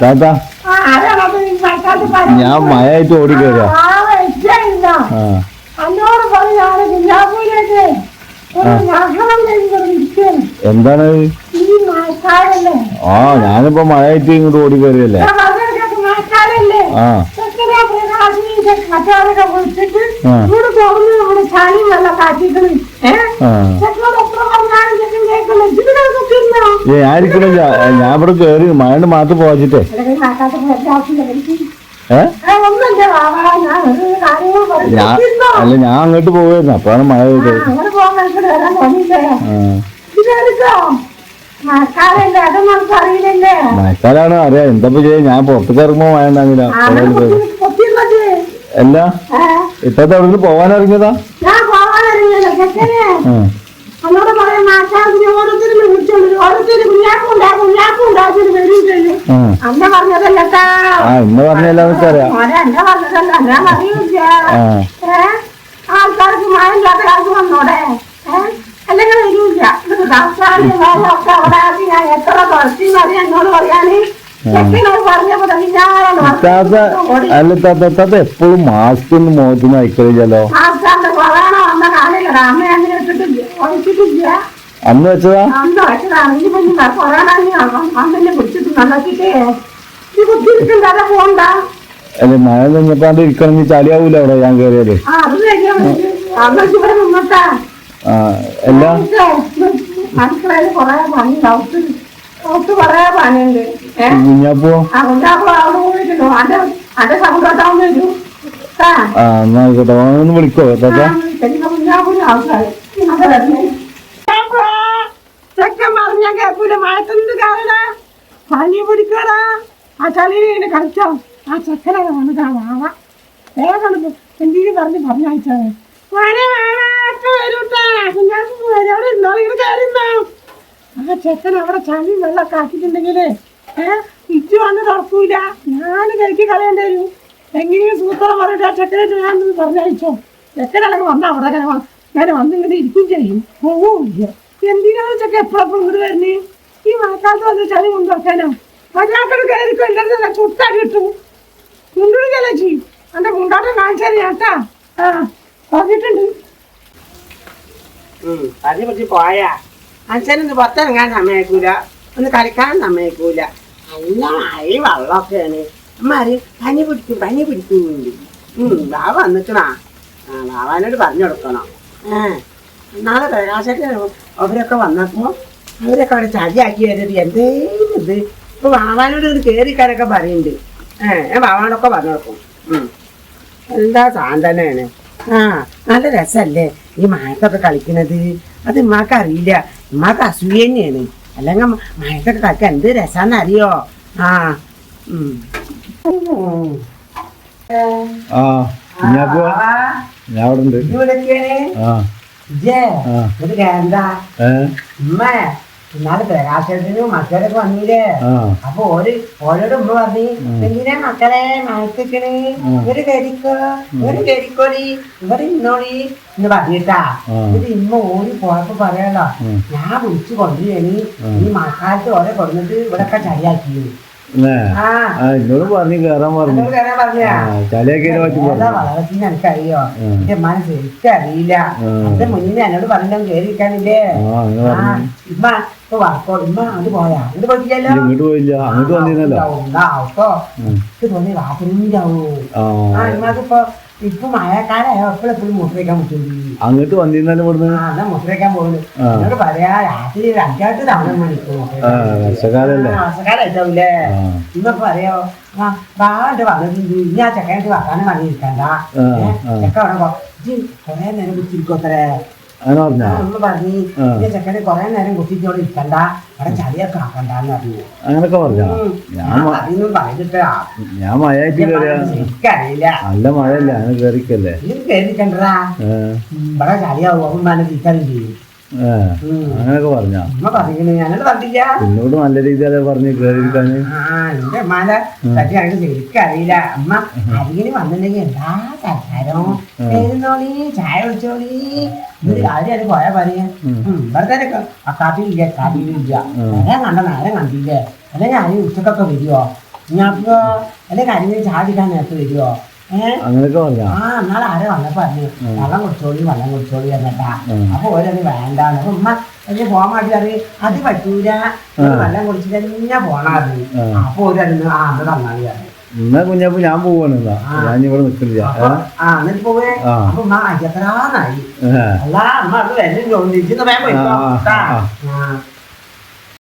താത്ത ഞാൻ മഴയായിട്ട് ഓടി കയറിയ ആ അന്നോട് പറഞ്ഞാണ് കുഞ്ഞാപ്പൂരൊക്കെ ഒരു നഗരം ഇരിക്കുന്നു എന്താണ്? ആ ഞാനിപ്പോ മഴയായിട്ട് ഇങ്ങോട്ട് ഓടി കയറിയല്ലേ ഞാൻ പറഞ്ഞൊക്കെ മഴക്കാലല്ലേ? ആ. ആ. ഇവിടെ തുറന്ന് നമ്മുടെ ചളി വെള്ളം കാറ്റിക്കണം ഏഹ് ആ ചെക്കനോട് എത്ര പറഞ്ഞാലും ചെക്കൻ കേൾക്കില്ല ഇതിനൊക്കെ ആയിരിക്കണില്ല ഞാൻ. ഇവിടെ കേറി മായണ്ട് മാത്രം പോവാച്ചിട്ടേ. ഏ? അല്ല ഞാൻ അങ്ങോട്ട് പോവായിരുന്നു അപ്പാണ് മഴ മഴക്കാലാണ് അറിയാം. എന്താ ചെയ്യാ? ഞാൻ പുറത്തേക്ക് ഇറങ്ങുമ്പോ മഴ ഉണ്ടാകില്ല അല്ല? ഇപ്പത്തെ എവിടെ പോവാൻ ഇറങ്ങിയതാ? മാറ്റാത്തിന് ഓരോരുത്തരും കുഞ്ഞാക്കും ഉണ്ടാകും കുഞ്ഞാക്കും ഉണ്ടാക്കും വരും ചെയ്യും. അന്ന പറഞ്ഞതല്ലട്ടാ ഇന്ന് പറഞ്ഞെല്ലാവർക്കും അറിയാം മോനെ എന്നെ പറഞ്ഞതല്ല. ഞാൻ അറിയില്ല ആൾക്കാർക്ക് മഴ ഇല്ലാത്ത കാലത്ത് വന്നോടെ. അല്ലെങ്കിൽ വരൂല്ല. ഒക്കെ അവിടെ ഞാൻ എത്ര തുറത്തി മതി എന്നോട് പറയാന്? അല്ല താത്ത താത്ത എപ്പോഴും മാസ്ക് ഒന്ന് മോഹത്തിന് അയക്കലില്ലല്ലോ. കൊറോണ വന്ന കാലം അമ്മ അങ്ങനെ ഇട്ടിട്ടില്ല. ഒഴിച്ചിട്ടില്ല അന്ന് വെച്ചതാ? അല്ല മഴ നിന്നപ്പാണ്ട് ഇരിക്കണമെങ്കിൽ ചളിയാവൂല അവിടെ ഞാൻ കയറിയത് ആ എല്ലാ കുഞ്ഞാപ്പോ? ആ എന്നാ ആയിക്കോട്ടെ. ഒന്ന് വിളിക്കോ താത്ത മഴത്തുണ്ട് കാരണം പനി പിടിക്കടാ. ആ ചളിയിൽ കളിച്ചോ. ആ ചെക്കനെ വന്നിട്ടാ വാവ. വേഗം എന്തെങ്കിലും പറഞ്ഞ് വരും അവിടെ ആ ചെക്കൻ അവിടെ ചളി വെള്ളമൊക്കെ ആക്കിയിട്ടുണ്ടെങ്കിലേ ഏഹ് ഇച്ചു വന്ന് തുറക്കൂല ഞാൻ കഴിക്കി കളയേണ്ടി വരും. എങ്ങനെയും സൂത്രം പറഞ്ഞിട്ട് ആ ചെക്കനെ ഞാൻ പറഞ്ഞയച്ചോ. ചെക്കനടക്കം വന്ന അവിടെ ഞാൻ വന്നിങ്ങനെ ഇരിക്കും ചെയ്യും. പോവില്ല എന്തിനാണ് ചെക്കൻ എപ്പോഴും ഇങ്ങോട്ട് വരുന്നേ ഈ മഴക്കാലത്ത് വന്ന് ചളി കൊണ്ടുവെക്കാനോ മര്യാദ കയറിക്കോ എന്റെ ചുട്ടാടി കിട്ടും മുണ്ടുകയല്ലേ ചെയ്യും എന്റെ മുണ്ടാട്ടം കാണിച്ചാൽ ചേട്ടാ ആ പറഞ്ഞിട്ടുണ്ട് പനി പിടിച്ച് പോയാ? അച്ഛനൊന്ന് പുറത്തിറങ്ങാൻ സമ്മതിക്കൂല. ഒന്ന് കളിക്കാൻ സമ്മതിക്കൂല. മഴ വെള്ളമൊക്കെയാണ്. അമ്മ അറിയും പനി പിടിക്കും പനി പിടിക്കുന്നുണ്ട് ബാബ വന്നിട്ടാ ആ ബാബാനോട് പറഞ്ഞു കൊടുക്കണം. ഏ നാളെ പ്രകാശത്തിന് അവരൊക്കെ വന്നപ്പോ അവരൊക്കെ അവിടെ ചതിയാക്കി വരരുത്. എന്തേലും ഇത്. ഇപ്പൊ വാവാനോട് ഒരു കയറിക്കാരൊക്കെ പറയുന്നുണ്ട് ഏഹ് ഞാൻ വാവാനൊക്കെ പറഞ്ഞു കൊടുക്കും എന്താ സാന്തനാണ് ആ നല്ല രസല്ലേ ഈ മഴത്തൊക്കെ കളിക്കുന്നത് അത് ഉമ്മാക്ക് അറിയില്ല. ഉമ്മാക്ക് അസൂയ തന്നെയാണ്. അല്ലെങ്കിൽ മഴത്തൊക്കെ കളിക്കാൻ എന്ത് രസാന്ന് അറിയോ ആ ഞാൻ അവിടെ ഉണ്ട് പ്രകാശത്തിനും മക്കളൊക്കെ വന്നില്ലേ അപ്പൊ ഓരോട് ഉമ്മ പറഞ്ഞു എന്തിനാ മക്കളെ ഇവർ കയറിക്കോ ഇവർ ഇവർ എന്ന് പറഞ്ഞിട്ടാ. ഇമ്മ പോയപ്പോ ഞാൻ വിളിച്ചു കൊണ്ടുവരണി ഈ മഴക്കാലത്ത് ഓരോ കൊണ്ടിട്ട് ഇവിടൊക്കെ ചളിയാക്കി എന്നേ? ആ ആ എന്നോട് പറഞ്ഞു കേറാൻ പറഞ്ഞു. എന്നോട് കയറാൻ പറഞ്ഞാ? ആ ചളിയൊക്കെ പറ്റി പറഞ്ഞു. എനിക്കറിയോ. എന്റെ മനസ്സ് എനിക്കറിയില്ല ഉം. എന്റെ മുന്നേ എന്നോട് പറഞ്ഞോ. പറഞ്ഞു ഇമ്മ ഇപ്പൊ വർക്കോ ഇമ്മ അത് പോയാ? ഇത് പോയിട്ടില്ലല്ലോ? ഇയ്യ് പോയില്ല. അങ്ങോട്ട് വന്നിരുന്നല്ലോ. ഉം. എനിക്ക് തോന്നി രാത്രിണ്ടാവൂ ആ. ഇമ്മക്കിപ്പോ ഇപ്പൊ മഴക്കാലായോ? എപ്പോഴും എപ്പോഴും മുട്ടയ്ക്കാൻ പറ്റുള്ളൂ അങ്ങോട്ട് വന്നിരുന്നാലും ഇവിടുന്ന്? ആ എന്നാ പോകുന്നു. എന്നോട് പറയാ രാത്രി ഒരു അഞ്ചാട്ട് തവണ മണിക്കൂർ ആ വർഷക്കാലല്ലേ? വർഷക്കാലായിട്ടാവൂലേ? ആ. ഇന്നൊക്കെ പറയോ വന്നിട്ടുണ്ട് ഇനി ആ ചെക്കനായിട്ട് വർത്താനം പറഞ്ഞിരിക്കണ്ട. ചെക്ക അവിടെ കൊറേ നേരം കുത്തിരിക്കോത്രേ അങ്ങനെ പറഞ്ഞാ? അമ്മ പറഞ്ഞു നേരം കുത്തിച്ചോട് ഇരിക്കണ്ട. അവിടെ ചളിയൊക്കെ ആക്കണ്ടെന്ന് പറഞ്ഞു. അങ്ങനൊക്കെ പറഞ്ഞാ? ഞാൻ മ- പറയുന്നു ഞാൻ മഴയായിട്ട് എനിക്കറിയില്ല. നല്ല മഴയല്ലേ അങ്ങനെ കയറിക്കല്ലേ ഇത് കേറിക്കണ്ടാ ഏ ഇവിടെ ചളിയാവും തിരിച്ചറിയും ചെയ്യും. ഏ അങ്ങനൊക്കെ പറഞ്ഞാ? എന്നോട് നല്ല രീതി അതെ പറഞ്ഞു ആ എന്റെ പറ്റി അമ്മ അരികിന് വന്നിട്ടുണ്ടെങ്കിൽ എന്താ എഴുന്നോളി ചായ കുടിച്ചോളി. അത് പോയാ പറയാ തന്നെ കാപ്പിയില്ല കാപ്പിയില്ല. നേരം കണ്ട നേരം കണ്ടില്ലേ? അല്ലെങ്കിൽ അരി ഉച്ചക്കൊക്കെ വരുവോ? ഞാപ്പോ അല്ലെങ്കിൽ അരിഞ്ഞ് ചാടിക്കാൻ നേരത്തെ വരുവോ? ഏഹ് പറഞ്ഞ ആ എന്നാൽ ആരെ വന്നപ്പോ പറഞ്ഞു വെള്ളം കുടിച്ചോളി വെള്ളം കുടിച്ചോളി എന്നിട്ടാ. അപ്പൊ ഓരത് വേണ്ടാന്ന്. അപ്പൊ ഉമ്മ അതിന് പോകാൻ മാറ്റി അറിയും അത് പറ്റൂല. വെള്ളം കുടിച്ചിട്ട് തന്നെ പോണായിരുന്നു. അപ്പൊ ഓരോന്ന് ആ അത് തന്നാളി പറഞ്ഞു. എന്നാ കുഞ്ഞപ്പോ ഞാൻ പോവാണ് അല്ല ഞാൻ ഇവിടെ നിൽക്കില്ല അപ്പൊ